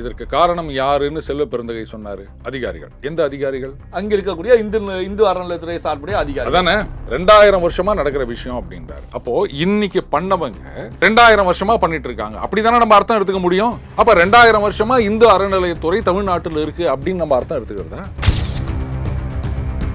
இதற்கு காரணம் யாருன்னு செல்வ பெருந்தகை சொன்னாரு. அதிகாரிகள். எந்த அதிகாரிகள்? அங்க இருக்கக்கூடிய இந்து இந்து அறநிலையத்துறை சார்புடைய அதிகாரி அதானே? ரெண்டாயிரம் வருஷமா நடக்கிற விஷயம் அப்படின்றாரு. அப்போ இன்னைக்கு பண்ணவங்க ரெண்டாயிரம் வருஷமா பண்ணிட்டு இருக்காங்க அப்படிதானே நம்ம அர்த்தம் எடுத்துக்க முடியும்? அப்ப ரெண்டாயிரம் வருஷமா இந்து அறநிலையத்துறை தமிழ்நாட்டில் இருக்கு அப்படின்னு நம்ம அர்த்தம் எடுத்துக்கிறதா?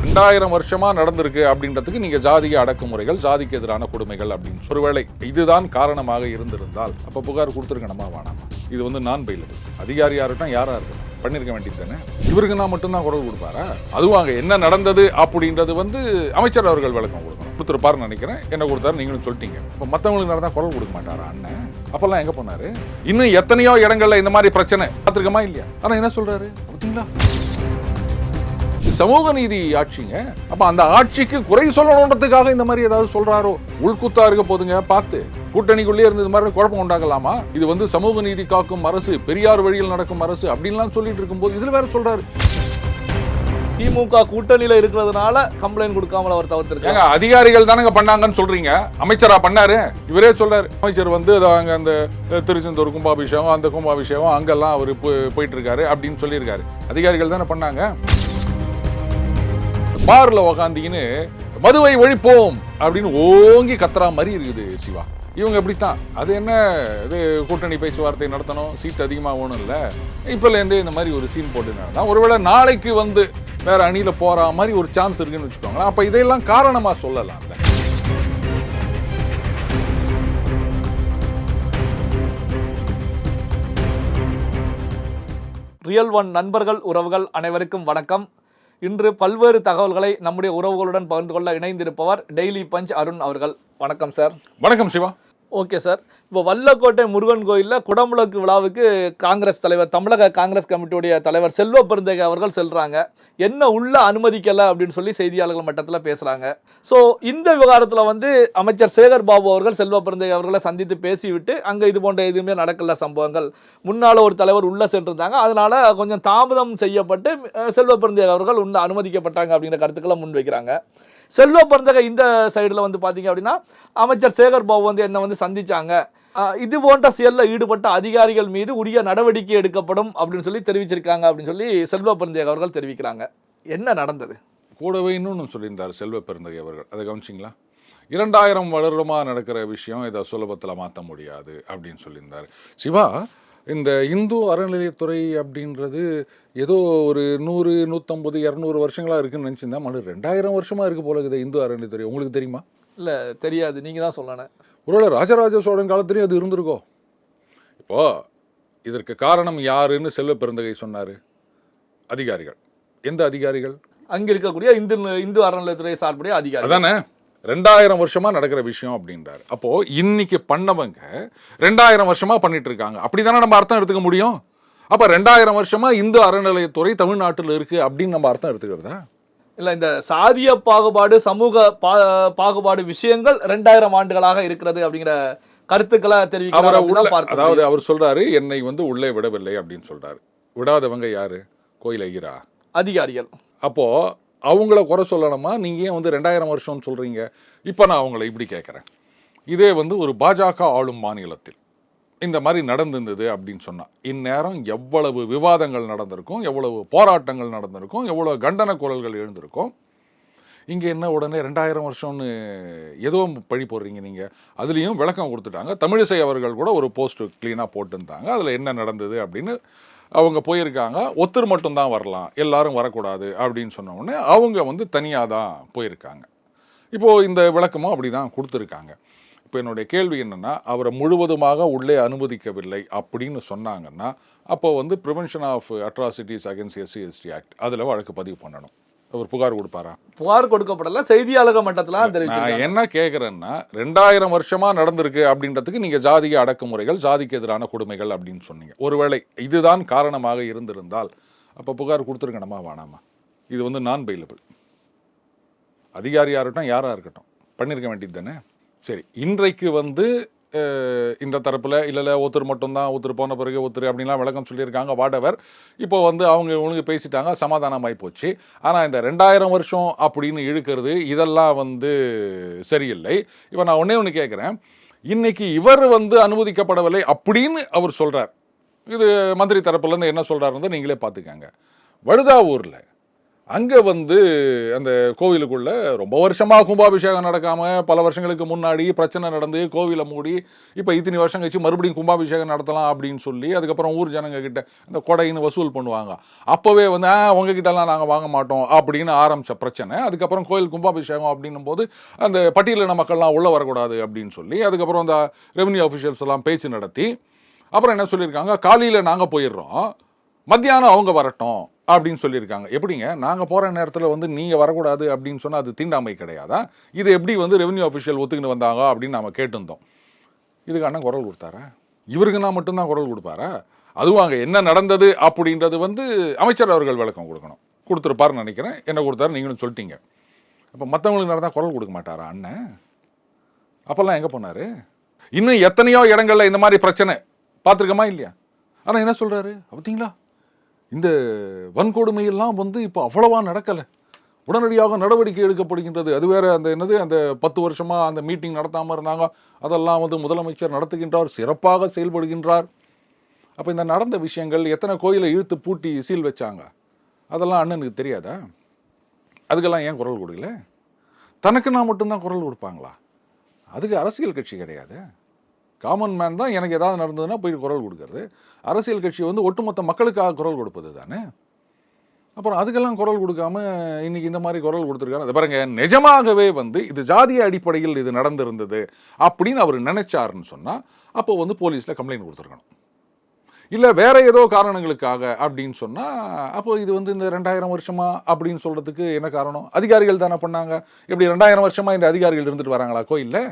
ரெண்டாயிரம் வருஷமா நடந்திருக்கு அப்படின்றதுக்கு நீங்க ஜாதிய அடக்குமுறைகள் ஜாதிக்கு எதிரான கொடுமைகள் அப்படின்னு. ஒருவேளை இதுதான் காரணமாக இருந்திருந்தால் அப்ப புகார் கொடுத்துருக்கணுமா வேணாமா. இது வந்து நான் பெயிலபிள் அதிகாரி இருக்கட்டும் யாரா இருக்கணும் பண்ணிருக்க வேண்டியது தானே? இவருக்கு நான் மட்டும்தான் குரல் கொடுப்பாரா? அதுவும் என்ன நடந்தது அப்படின்றது வந்து அமைச்சர் அவர்கள் விளக்கம் கொடுக்கணும். கொடுத்துருப்பாருன்னு நினைக்கிறேன். என்ன கொடுத்தாரு? நீங்களும் சொல்லிட்டீங்க. இப்போ மற்றவங்களுக்கு நடந்தால் குரல் கொடுக்க மாட்டாரா அண்ணன்? அப்போல்லாம் எங்கே போனாரு? இன்னும் எத்தனையோ இடங்களில் இந்த மாதிரி பிரச்சனை பார்த்துருக்கமா இல்லையா? ஆனால் என்ன சொல்கிறாரு பார்த்தீங்களா சமூக நீதி ஆட்சிங்க. அப்ப அந்த ஆட்சிக்கு குறை சொல்லணுன்றதுக்காக இந்த மாதிரி ஏதாவது சொல்றாரோ? உள்குத்தா இருக்க போதுங்க. பார்த்து. கூட்டணிக்குள்ளே இருந்து இது மாதிரி குழப்பம் உண்டாகலாமா இது வந்து சமூக நீதி காக்கும் அரசு பெரியார் வழியில் நடக்கும் அரசு அப்படின்லாம் சொல்லிட்டு இருக்கும்போது இதுல வேற சொல்றாரு. திமுக கூட்டணியில இருக்கிறதுனால கம்ப்ளைண்ட் கொடுக்காமல் அவர் தவிர்த்திருக்காங்க அதிகாரிகள் தானங்க பண்ணாங்கன்னு சொல்றீங்க. அமைச்சரா பண்ணாரு. இவரே சொல்றாரு. அமைச்சர் வந்து அங்க அந்த திருச்செந்தூர் கும்பாபிஷேகம் அந்த கும்பாபிஷேகம் அங்கெல்லாம் அவர் போயிட்டு இருக்காரு அப்படின்னு சொல்லியிருக்காரு. அதிகாரிகள் தானே பண்ணாங்க. பார்ல உக்காந்தின்னு மதுவை ஒழிப்போம் அப்படின்னு ஓங்கி கத்துறா மாதிரி இருக்குது சிவா. இவங்க இப்படித்தான். அது என்ன? இது கூட்டணி பேச்சுவார்த்தை நடத்தணும். சீட் அதிகமாக ஒன்றும் இல்லை. இப்போலேருந்து இந்த மாதிரி ஒரு சீன் போட்டு ஒருவேளை நாளைக்கு வந்து வேற அணியில் போற மாதிரி ஒரு சான்ஸ் இருக்குன்னு வச்சுக்கோங்களேன். அப்போ இதையெல்லாம் காரணமாக சொல்லலாம்ல ரியல் ஒன் நண்பர்கள் உறவுகள் அனைவருக்கும் வணக்கம். இன்று பல்வேறு தகவல்களை நம்முடைய உறவுகளுடன் பகிர்ந்து கொள்ள இணைந்திருப்பவர் டெய்லி பஞ்ச் அருண் அவர்கள். வணக்கம் சார். வணக்கம் சிவா. Okay sir. இப்போ வல்லக்கோட்டை முருகன் கோயிலில் குடமுழக்கு விழாவுக்கு காங்கிரஸ் தலைவர் தமிழக காங்கிரஸ் கமிட்டியுடைய தலைவர் செல்வ பெருந்தகை அவர்கள் செல்கிறாங்க என்ன உள்ள அனுமதிக்கலை அப்படின்னு சொல்லி செய்தியாளர்கள் மட்டத்தில் பேசுகிறாங்க ஸோ இந்த விவகாரத்தில் வந்து அமைச்சர் சேகர் பாபு அவர்கள் செல்வ பெருந்தகை அவர்களை சந்தித்து பேசிவிட்டு அங்கே இது போன்ற எதுவுமே நடக்கல சம்பவங்கள். முன்னால் ஒரு தலைவர் உள்ளே சென்றிருந்தாங்க. அதனால் கொஞ்சம் தாமதம் செய்யப்பட்டு செல்வ பெருந்தகை அவர்கள் உள்ள அனுமதிக்கப்பட்டாங்க அப்படிங்கிற கருத்துக்களை முன் வைக்கிறாங்க செல்வ பெருந்தகை இந்த சைடில் வந்து பார்த்தீங்க அப்படின்னா அமைச்சர் சேகர் பாபு வந்து என்னை வந்து சந்திச்சாங்க. இது போன்ற செயலில் ஈடுபட்ட அதிகாரிகள் மீது உரிய நடவடிக்கை எடுக்கப்படும் அப்படின்னு சொல்லி தெரிவிச்சிருக்காங்க அப்படின்னு சொல்லி செல்வ பெருந்தகை அவர்கள் தெரிவிக்கிறாங்க. என்ன நடந்தது? கூடவே இன்னொன்று சொல்லியிருந்தார் செல்வ பெருந்தகை அவர்கள். அதை கவனிச்சிங்களா? இரண்டாயிரம் வருடமாக நடக்கிற விஷயம் இதை சுலபத்தில் மாற்ற முடியாது அப்படின்னு சொல்லியிருந்தார். சிவா இந்த இந்து அறநிலையத்துறை அப்படின்றது ஏதோ ஒரு நூறு நூற்றம்பது இரநூறு வருஷங்களா இருக்குன்னு நினச்சிருந்தா மறு ரெண்டாயிரம் வருஷமா இருக்கு போல இருக்குது இந்து அறநிலையத்துறை. உங்களுக்கு தெரியுமா? இல்லை தெரியாது. நீங்கள் தான் சொல்லணும். ஒருவேளை ராஜராஜ சோழன் காலத்திலேயும் அது இருந்திருக்கோ? இப்போ இதற்கு காரணம் யாருன்னு செல்வ பெருந்தகை சொன்னாரு. அதிகாரிகள். எந்த அதிகாரிகள்? அங்கே இருக்கக்கூடிய இந்து இந்து அறநிலையத்துறை சார்புடைய அதிகாரி அதானே? ரெண்டாயிரம் வருஷமா நடக்கிற விஷயம் அப்படின்றாரு. அப்போ இன்னைக்கு பண்ணவங்க ரெண்டாயிரம் வருஷமா பண்ணிட்டு இருக்காங்க அப்படிதானே நம்ம அர்த்தம் எடுத்துக்க முடியும்? அப்ப ரெண்டாயிரம் வருஷமா இந்து அறநிலையத்துறை தமிழ்நாட்டில் இருக்கு அப்படின்னு நம்ம அர்த்தம் எடுத்துக்கிறதா? இல்லை இந்த சாதிய பாகுபாடு சமூக பா பாகுபாடு விஷயங்கள் ரெண்டாயிரம் ஆண்டுகளாக இருக்கிறது அப்படிங்கிற கருத்துக்களை தெரிவிக்கிறார் அதாவது. அவர் சொல்றாரு என்னை வந்து உள்ளே விடவில்லை அப்படின்னு சொல்றாரு. விடாதவங்க யாரு? கோயில் ஐயரா? அதிகாரிகள். அப்போ அவங்கள குறை சொல்லணுமா? நீங்கள் ஏன் வந்து ரெண்டாயிரம் வருஷம்னு சொல்கிறீங்க இப்போ நான் அவங்கள இப்படி கேட்குறேன் இதே வந்து ஒரு பாஜக ஆளும் மாநிலத்தில் இந்த மாதிரி நடந்திருந்தது அப்படின்னு சொன்னால் இந்நேரம் எவ்வளவு விவாதங்கள் நடந்திருக்கும் எவ்வளவு போராட்டங்கள் நடந்திருக்கும் எவ்வளவு கண்டன குரல்கள் எழுந்திருக்கும்? இங்கே என்ன உடனே ரெண்டாயிரம் வருஷம்னு எதுவும் பழி போடுறீங்க நீங்கள் அதுலேயும் விளக்கம் கொடுத்துட்டாங்க. தமிழிசை அவர்கள் கூட ஒரு போஸ்ட் க்ளீனாக போட்டிருந்தாங்க. அதில் என்ன நடந்தது அப்படின்னு அவங்க போயிருக்காங்க ஒருத்தர் மட்டும்தான் வரலாம் எல்லாரும் வரக்கூடாது அப்படின்னு சொன்ன உடனே அவங்க வந்து தனியாக தான் போயிருக்காங்க. இப்போது இந்த விளக்கமும் அப்படி தான் கொடுத்துருக்காங்க. இப்போ என்னுடைய கேள்வி என்னென்னா அவரை முழுவதுமாக உள்ளே அனுமதிக்கவில்லை அப்படின்னு சொன்னாங்கன்னா அப்போ வந்து prevention of atrocities against SC ST act அதில் வழக்கு பதிவு பண்ணணும். அவர் புகார் கொடுப்பாரா? புகார் கொடுக்கப்படல செய்தியாளர்கள் மட்டத்தில் நான் என்ன கேட்குறேன்னா ரெண்டாயிரம் வருஷமா நடந்திருக்கு அப்படின்றதுக்கு நீங்க ஜாதிய அடக்குமுறைகள் ஜாதிக்கு எதிரான கொடுமைகள் அப்படின்னு சொன்னீங்க. ஒருவேளை இதுதான் காரணமாக இருந்திருந்தால் அப்ப புகார் கொடுத்துருக்கணுமா வேணாமா? இது வந்து நான் பெயிலபிள் அதிகாரியா இருக்கட்டும் யாரா இருக்கட்டும். பண்ணிருக்க வேண்டியது தானே? சரி இன்றைக்கு வந்து இந்த தரப்பில் இல்லை ஒருத்தர் மட்டும்தான் ஒருத்தர் போன பிறகு ஒருத்தர் அப்படின்லாம் விளக்கம் சொல்லியிருக்காங்க வாடவர். இப்போ வந்து அவங்க உனக்கு பேசிட்டாங்க சமாதானமாகி போச்சு. ஆனால் இந்த ரெண்டாயிரம் வருஷம் அப்படின்னு இழுக்கிறது இதெல்லாம் வந்து சரியில்லை. இப்போ நான் ஒன்றே ஒன்று கேட்குறேன் இன்னைக்கு இவர் வந்து அனுமதிக்கப்படவில்லை அப்படின்னு அவர் சொல்கிறார் இது மந்திரி தரப்புலேருந்து என்ன சொல்கிறாருன்னு நீங்களே பார்த்துக்கங்க. வழுதாவூரில் அங்கே வந்து அந்த கோவிலுக்குள்ள ரொம்ப வருஷமாக கும்பாபிஷேகம் நடக்காமல் பல வருஷங்களுக்கு முன்னாடி பிரச்சனை நடந்து கோவிலை மூடி இப்போ இத்தனை வருஷம் கழிச்சு மறுபடியும் கும்பாபிஷேகம் நடத்தலாம் அப்படின்னு சொல்லி அதுக்கப்புறம் ஊர் ஜனங்க கிட்ட இந்த கொடைன்னு வசூல் பண்ணுவாங்க. அப்போவே வந்து ஆ உங்ககிட்டலாம் நாங்கள் வாங்க மாட்டோம் அப்படின்னு ஆரம்பித்த பிரச்சனை. அதுக்கப்புறம் கோயில் கும்பாபிஷேகம் அப்படின்னும் போது அந்த பட்டியலின மக்கள்லாம் உள்ளே வரக்கூடாது அப்படின்னு சொல்லி அதுக்கப்புறம் அந்த ரெவன்யூ அஃபிஷியல்ஸ் எல்லாம் பேச்சு நடத்தி அப்புறம் என்ன சொல்லியிருக்காங்க? காலையில் நாங்கள் போயிடுறோம். மத்தியானம் அவங்க வரட்டும். அப்படின்னு சொல்லியிருக்காங்க. எப்படிங்க? நாங்கள் போகிற நேரத்தில் வந்து நீங்கள் வரக்கூடாது அப்படின்னு சொன்னால் அது தீண்டாமை கிடையாதா? இது எப்படி வந்து ரெவன்யூ அஃபிஷியல் ஒத்துக்கிட்டு வந்தாங்க அப்படின்னு நம்ம கேட்டிருந்தோம். இதுக்கு அண்ணன் குரல் கொடுத்தாரா? இவருக்கு நான் மட்டும்தான் குரல் கொடுப்பாரா? அதுவும் அங்கே என்ன நடந்தது அப்படின்றது வந்து அமைச்சர் அவர்கள் விளக்கம் கொடுக்கணும். கொடுத்துருப்பாருன்னு நினைக்கிறேன். என்ன கொடுத்தாரு? நீங்களும் சொல்லிட்டீங்க. அப்போ மற்றவங்களுக்கு நடந்தால் குரல் கொடுக்க மாட்டாரா அண்ணன்? அப்போல்லாம் எங்கே போனாரு? இன்னும் எத்தனையோ இடங்கள்ல இந்த மாதிரி பிரச்சனை. பார்த்துருக்கோமா இல்லையா? ஆனால் என்ன சொல்கிறாரு பார்த்தீங்களா? இந்த வன்கொடுமையெல்லாம் வந்து இப்போ அவ்வளவா நடக்கலை. உடனடியாக நடவடிக்கை எடுக்கப்படுகின்றது. அது வேற அந்த என்னது அந்த பத்து வருஷமாக அந்த மீட்டிங் நடத்தாமல் இருந்தாங்க. அதெல்லாம் வந்து முதலமைச்சர் நடத்துகின்றார் சிறப்பாக செயல்படுகின்றார். அப்போ இந்த நடந்த விஷயங்கள் எத்தனை கோயிலை இழுத்து பூட்டி சீல் வச்சாங்க? அதெல்லாம் அண்ணனுக்கு தெரியாதா? அதுக்கெல்லாம் ஏன் குரல் கொடுக்கல? தனக்கு நான் மட்டும்தான் குரல் கொடுப்பாங்களா? அதுக்கு அரசியல் கட்சி கிடையாது. காமன் மேன் தான் எனக்கு ஏதாவது நடந்ததுன்னா போய் குரல் கொடுக்கறது. அரசியல் கட்சி வந்து ஒட்டுமொத்த மக்களுக்காக குரல் கொடுப்பது தானே? அப்புறம் அதுக்கெல்லாம் குரல் கொடுக்காம இன்னைக்கு இந்த மாதிரி குரல் கொடுத்துருக்காரு அது பாருங்க நிஜமாகவே வந்து இது ஜாதிய அடிப்படையில் இது நடந்திருந்தது அப்படின்னு அவர் நினைச்சாருன்னு சொன்னால் அப்போ வந்து போலீஸில் கம்ப்ளைண்ட் கொடுத்துருக்கணும். இல்லை வேற ஏதோ காரணங்களுக்காக அப்படின்னு சொன்னால் அப்போ இது வந்து இந்த ரெண்டாயிரம் வருஷமா அப்படின்னு சொல்கிறதுக்கு என்ன காரணம்? அதிகாரிகள் தானே பண்ணாங்க. இப்படி ரெண்டாயிரம் வருஷமா இந்த அதிகாரிகள் இருந்துட்டு வராங்களா? இல்லை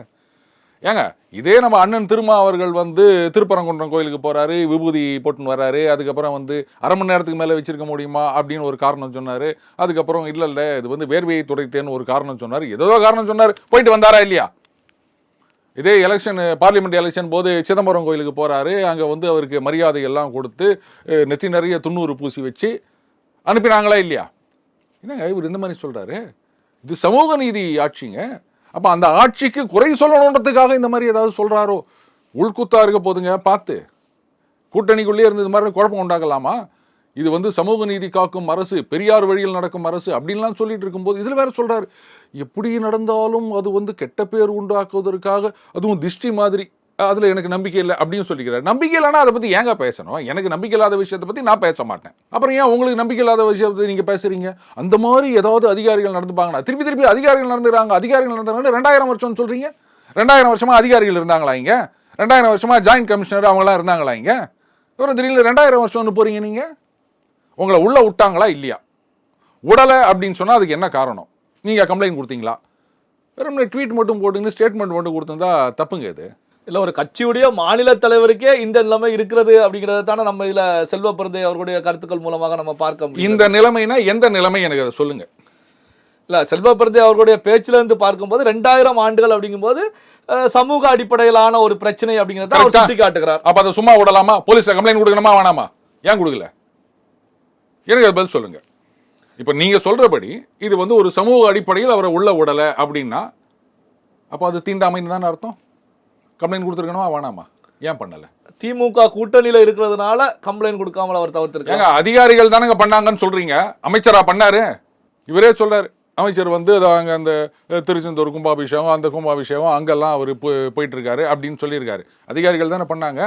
ஏங்க இதே நம்ம அண்ணன் திருமா அவர்கள் வந்து திருப்பரங்குன்றம் கோயிலுக்கு போறாரு விபூதி போட்டுன்னு வர்றாரு அதுக்கப்புறம் வந்து அரை மணி நேரத்துக்கு மேலே வச்சிருக்க முடியுமா அப்படின்னு ஒரு காரணம் சொன்னாரு. அதுக்கப்புறம் இல்லை இல்லை இது வந்து வேர்வையை துடைத்தேன்னு ஒரு காரணம் சொன்னாரு. ஏதோ காரணம் சொன்னார். போயிட்டு வந்தாரா இல்லையா? இதே எலெக்ஷன் பார்லிமெண்ட் எலெக்ஷன் போது சிதம்பரம் கோயிலுக்கு போறாரு. அங்கே வந்து அவருக்கு மரியாதை எல்லாம் கொடுத்து நெத்தி நிறைய துண்ணூறு பூசி வச்சு அனுப்பினாங்களா இல்லையா? என்னங்க இவர் இந்த மாதிரி சொல்றாரு? இது சமூக நீதி ஆட்சிங்க. அப்போ அந்த ஆட்சிக்கு குறை சொல்லணுன்றதுக்காக இந்த மாதிரி ஏதாவது சொல்கிறாரோ உள்குத்தா இருக்க போதுங்க பார்த்து. கூட்டணிக்குள்ளே இருந்து இது மாதிரி குழப்பம் உண்டாகலாமா இது வந்து சமூக நீதி காக்கும் அரசு பெரியார் வழியில் நடக்கும் அரசு அப்படின்லாம் சொல்லிட்டு இருக்கும்போது இதில் வேற சொல்கிறாரு எப்படி நடந்தாலும் அது வந்து கெட்ட பேர் உண்டாக்குவதற்காக அதுவும் திஷ்டி மாதிரி அதில் எனக்கு நம்பிக்கை இல்லை அப்படின்னு சொல்லிக்கிறார். நம்பிக்கை இல்லைன்னா அதை பற்றி ஏங்க பேசணும்? எனக்கு நம்பிக்கை இல்லாத விஷயத்தை பற்றி நான் பேச மாட்டேன். அப்புறம் ஏன் உங்களுக்கு நம்பிக்கை இல்லாத விஷயத்தை நீங்கள் பேசுகிறீங்க அந்த மாதிரி ஏதாவது அதிகாரிகள் நடந்துப்பாங்கன்னா திருப்பி திருப்பி அதிகாரிகள் நடந்துறாங்க அதிகாரிகள் நடந்துறாங்க ரெண்டாயிரம் வருஷம்னு சொல்கிறீங்க ரெண்டாயிரம் வருஷமா அதிகாரிகள் இருந்தாங்களா இங்க? ரெண்டாயிரம் வருஷமாக ஜாயின்ட் கமிஷனர் அவங்களாம் இருந்தாங்களா இங்க? அப்புறம் திடீர்னு ரெண்டாயிரம் வருஷம்னு போகிறீங்க நீங்கள் உங்களை உள்ளே விட்டாங்களா இல்லையா? உடலை அப்படின்னு சொன்னால் அதுக்கு என்ன காரணம்? நீங்கள் கம்ப்ளைண்ட் கொடுத்தீங்களா? வெறும் ட்வீட் மட்டும் போட்டுங்கன்னு ஸ்டேட்மெண்ட் மட்டும் கொடுத்துருந்தா தப்புங்க இது. இல்ல ஒரு கட்சியுடைய மாநில தலைவருக்கே இந்த நிலைமை இருக்கிறது அப்படிங்கறத தானே நம்ம இதுல செல்வ பிறந்தை அவர்களுடைய கருத்துக்கள் மூலமாக நம்ம பார்க்க முடியும் இந்த நிலைமைனா எந்த நிலைமை எனக்கு அதை சொல்லுங்க. இல்ல செல்வ பிறந்தை அவர்களுடைய பேச்சுல இருந்து பார்க்கும்போது ரெண்டாயிரம் ஆண்டுகள் அப்படிங்கும்போது சமூக அடிப்படையிலான ஒரு பிரச்சனை அப்படிங்கறத அவர்? சுட்டி காட்டுகிறார் அப்ப அதை சும்மா விடலாமா? போலீஸ்ல கம்ப்ளைண்ட் கொடுக்கணுமா வேணாமா? ஏன் கொடுக்கல? எனக்கு அது பதில் சொல்லுங்க. இப்ப நீங்க சொல்றபடி இது வந்து ஒரு சமூக அடிப்படையில் அவரை உள்ள விடல அப்படின்னா அப்ப அது தீண்டாமைன்னு தானே அர்த்தம்? கம்ப்ளைண்ட் கொடுத்துருக்கணுமா வேணாமா? ஏன் பண்ணல? திமுக கூட்டணியில இருக்கிறதுனால கம்ப்ளைண்ட் கொடுக்காமல் அவர் தவிர்த்திருக்காங்க அதிகாரிகள் தானங்க பண்ணாங்கன்னு சொல்றீங்க? அமைச்சரா பண்ணாரு? இவரே சொல்றாரு. அமைச்சர் வந்து அங்க அந்த திருச்செந்தூர் கும்பாபிஷேகம் அந்த கும்பாபிஷேகம் அங்கெல்லாம் அவர் போயிட்டு இருக்காரு அப்படின்னு சொல்லியிருக்காரு. அதிகாரிகள் தானே பண்ணாங்க?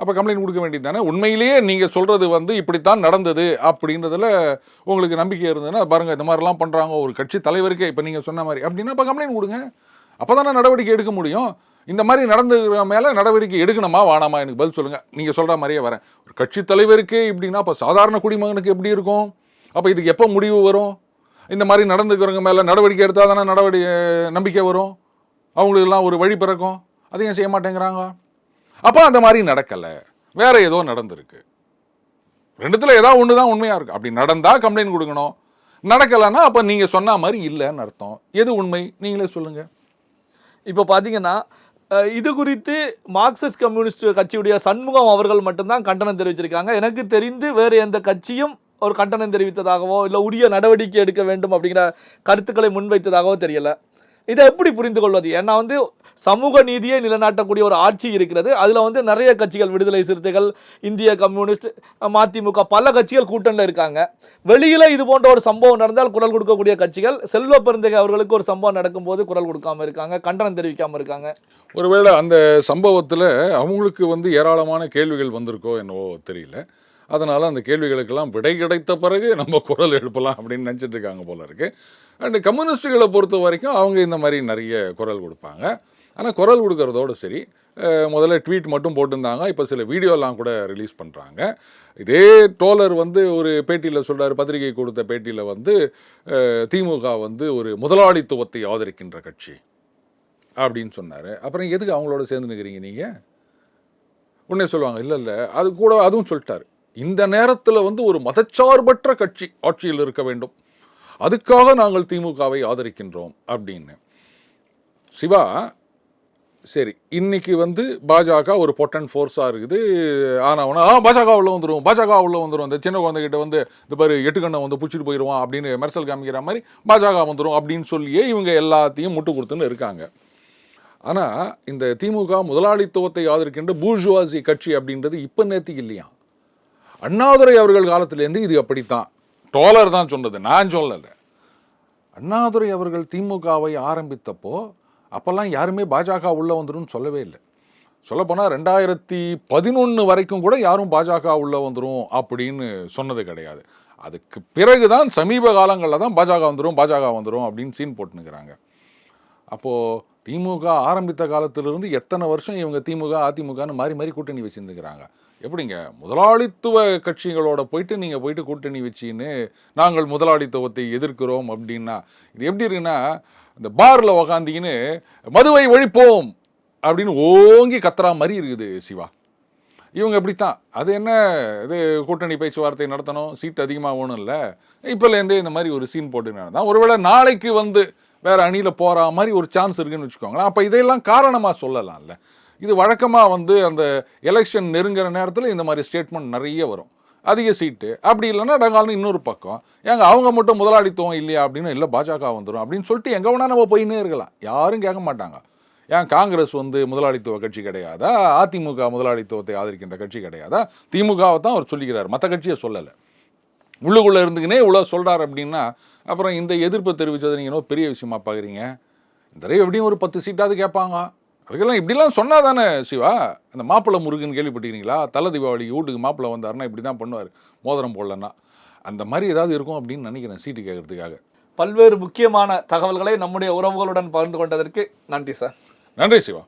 அப்ப கம்ப்ளைண்ட் கொடுக்க வேண்டியது தானே? உண்மையிலேயே நீங்க சொல்றது வந்து இப்படித்தான் நடந்தது அப்படின்றதுல உங்களுக்கு நம்பிக்கை இருந்ததுன்னா பாருங்க இந்த மாதிரிலாம் பண்றாங்க ஒரு கட்சி தலைவருக்கே இப்ப நீங்க சொன்ன மாதிரி. அப்படின்னா அப்ப கம்ப்ளைண்ட் கொடுங்க. அப்பதானே நடவடிக்கை எடுக்க முடியும்? இந்த மாதிரி நடந்துக்கிற மேலே நடவடிக்கை எடுக்கணுமா வேணாமா? எனக்கு பதில் சொல்லுங்கள் நீங்கள் சொல்கிற மாதிரியே வரேன். ஒரு கட்சி தலைவருக்கே இப்படின்னா அப்போ சாதாரண குடிமகனுக்கு எப்படி இருக்கும்? அப்போ இதுக்கு எப்போ முடிவு வரும்? இந்த மாதிரி நடந்துக்கிறவங்க மேலே நடவடிக்கை எடுத்தால் தானே நடவடிக்கை நம்பிக்கை வரும்? அவங்களுக்கெல்லாம் ஒரு வழி பிறக்கும். அதையும் செய்ய மாட்டேங்கிறாங்க? அப்போ அந்த மாதிரி நடக்கலை. வேற ஏதோ நடந்திருக்கு. ரெண்டுத்தில் ஏதாவது ஒன்று தான் உண்மையாக இருக்குது அப்படி நடந்தால் கம்ப்ளைண்ட் கொடுக்கணும். நடக்கலைன்னா அப்போ நீங்கள் சொன்ன மாதிரி இல்லைன்னு அர்த்தம். எது உண்மை? நீங்களே சொல்லுங்கள் இப்போ பார்த்தீங்கன்னா இது குறித்து மார்க்சிஸ்ட் கம்யூனிஸ்ட் கட்சியுடைய சண்முகம் அவர்கள் மட்டும்தான் கண்டனம் தெரிவிச்சிருக்காங்க. எனக்கு தெரிந்து வேறு எந்த கட்சியும் ஒரு கண்டனம் தெரிவித்ததாகவோ இல்லை உரிய நடவடிக்கை எடுக்க வேண்டும் அப்படிங்கிற கருத்துக்களை முன்வைத்ததாகவோ தெரியல. இதை எப்படி புரிந்து கொள்வது? ஏன்னா வந்து சமூக நீதியை நிலைநாட்டக்கூடிய ஒரு ஆட்சி இருக்கிறது. அதில் வந்து நிறைய கட்சிகள் விடுதலை சிறுத்தைகள் இந்திய கம்யூனிஸ்ட் மதிமுக பல கட்சிகள் கூட்டணியில் இருக்காங்க. வெளியில் இது போன்ற ஒரு சம்பவம் நடந்தால் குரல் கொடுக்கக்கூடிய கட்சிகள் செல்வ பெருந்தகை அவர்களுக்கு ஒரு சம்பவம் நடக்கும்போது குரல் கொடுக்காம இருக்காங்க கண்டனம் தெரிவிக்காமல் இருக்காங்க. ஒருவேளை அந்த சம்பவத்தில் அவங்களுக்கு வந்து ஏராளமான கேள்விகள் வந்திருக்கோ என்னவோ தெரியல. அதனால் அந்த கேள்விகளுக்கெல்லாம் விடை கிடைத்த பிறகு நம்ம குரல் எழுப்பலாம் அப்படின்னு நினச்சிட்டு இருக்காங்க போல இருக்குது அண்டு கம்யூனிஸ்ட்டுகளை பொறுத்த வரைக்கும் அவங்க இந்த மாதிரி நிறைய குரல் கொடுப்பாங்க. ஆனால் குரல் கொடுக்கறதோடு சரி முதல்ல ட்வீட் மட்டும் போட்டிருந்தாங்க இப்போ சில வீடியோலாம் கூட ரிலீஸ் பண்ணுறாங்க இதே டோலர் வந்து ஒரு பேட்டியில் சொல்கிறார் பத்திரிகை கொடுத்த பேட்டியில் வந்து திமுக வந்து ஒரு முதலாளித்துவத்தை ஆதரிக்கின்ற கட்சி அப்படின்னு சொன்னார். அப்புறம் எதுக்கு அவங்களோட சேர்ந்து நிற்கிறீங்க நீங்கள் உடனே சொல்லுவாங்க இல்லை இல்லை அது கூட அதுவும் சொல்லிட்டார். இந்த நேரத்தில் வந்து ஒரு மதச்சார்பற்ற கட்சி ஆட்சியில் இருக்க வேண்டும். அதுக்காக நாங்கள் திமுகவை ஆதரிக்கின்றோம் அப்படின்னு. சிவா சரி இன்னைக்கு வந்து பாஜக ஒரு பொட்டன் ஃபோர்ஸாக இருக்குது. ஆனவனா ஆ பாஜக உள்ள வந்துடும் பாஜக உள்ள வந்துடும் இந்த சின்ன குழந்தைகிட்ட வந்து இந்த பாரு எட்டு கண்ணை வந்து பிடிச்சிட்டு போயிடுவான் அப்படின்னு மெர்சல் காமிக்கிற மாதிரி பாஜக வந்துடும் அப்படின்னு சொல்லியே இவங்க எல்லாத்தையும் முட்டு கொடுத்துன்னு இருக்காங்க. ஆனால் இந்த திமுக முதலாளித்துவத்தை ஆதரிக்கின்ற பூர்ஜுவாசி கட்சி அப்படின்றது இப்போ நேற்றுக்கு இல்லையா? அண்ணாதுரை அவர்கள் காலத்திலேருந்து இது அப்படித்தான். டோலர் தான் சொன்னது நான் சொல்லலை. அண்ணாதுரை அவர்கள் திமுகவை ஆரம்பித்தப்போ அப்போல்லாம் யாருமே பாஜக உள்ளே வந்துடும் சொல்லவே இல்லை. சொல்லப்போனால் ரெண்டாயிரத்தி பதினொன்று வரைக்கும் கூட யாரும் பாஜக உள்ளே வந்துடும் அப்படின்னு சொன்னது கிடையாது. அதுக்கு பிறகு தான் சமீப காலங்களில் தான் பாஜக வந்துடும் பாஜக வந்துடும் அப்படின்னு சீன் போட்டுனுக்கிறாங்க அப்போது திமுக ஆரம்பித்த காலத்திலிருந்து எத்தனை வருஷம் இவங்க திமுக அதிமுகன்னு மாறி மாறி கூட்டணி வச்சுருந்துக்கிறாங்க. எப்படிங்க? முதலாளித்துவ கட்சிகளோட போயிட்டு நீங்கள் போயிட்டு கூட்டணி வச்சின்னு நாங்கள் முதலாளித்துவத்தை எதிர்க்கிறோம் அப்படின்னா இது எப்படி இருக்குன்னா இந்த பாரில் உக்காந்திக்கின்னு மதுவை ஒழிப்போம் அப்படின்னு ஓங்கி கத்துறா மாதிரி இருக்குது சிவா. இவங்க இப்படித்தான். அது என்ன? இது கூட்டணி பேச்சுவார்த்தை நடத்தணும்? சீட் அதிகமாக வேணும் இல்லை இப்போலேருந்தே இந்த மாதிரி ஒரு சீன் போட்டு ஒருவேளை நாளைக்கு வந்து வேற அணியில் போகிற மாதிரி ஒரு சான்ஸ் இருக்குன்னு வச்சுக்கோங்களேன். அப்போ இதையெல்லாம் காரணமாக சொல்லலாம்ல. இது வழக்கமாக வந்து அந்த எலெக்ஷன் நெருங்குற நேரத்தில் இந்த மாதிரி ஸ்டேட்மெண்ட் நிறைய வரும். அதிக சீட்டு. அப்படி இல்லைன்னா டங்கால்னு இன்னொரு பக்கம் ஏங்க அவங்க மட்டும் முதலாளித்துவம் இல்லையா அப்படின்னு இல்லை பாஜக வந்துடும் அப்படின்னு சொல்லிட்டு எங்கே வேணால் நம்ம போயின்னே இருக்கலாம். யாரும் கேட்க மாட்டாங்க. ஏன் காங்கிரஸ் வந்து முதலாளித்துவ கட்சி கிடையாதா? அதிமுக முதலாளித்துவத்தை ஆதரிக்கின்ற கட்சி கிடையாதா? திமுகவை தான் அவர் சொல்லிக்கிறார். மற்ற கட்சியை சொல்லலை. உள்ளுக்குள்ளே இருந்துக்கினே இவ்வளோ சொல்கிறார் அப்படின்னா அப்புறம் இந்த எதிர்ப்பு தெரிவித்தது நீங்கள் பெரிய விஷயமா பார்க்குறீங்க இந்த தடவை எப்படியும் ஒரு பத்து சீட்டாவது கேட்பாங்க. அதுக்கெல்லாம் இப்படிலாம் சொன்னா தானே சிவா? இந்த மாப்பிள்ளை முருகன் கேள்விப்பட்டிருக்கீங்களா? தலை தீபாவளிக்கு வீட்டுக்கு மாப்பிள்ளை வந்தாருன்னா இப்படி தான் பண்ணுவார் மோதிரம் போடலன்னா. அந்த மாதிரி ஏதாவது இருக்கும் அப்படின்னு நினைக்கிறேன் சீட்டு கேட்கறதுக்காக. பல்வேறு முக்கியமான தகவல்களை நம்முடைய உறவுகளுடன் பகிர்ந்து கொண்டதற்கு நன்றி சார். நன்றி சிவா.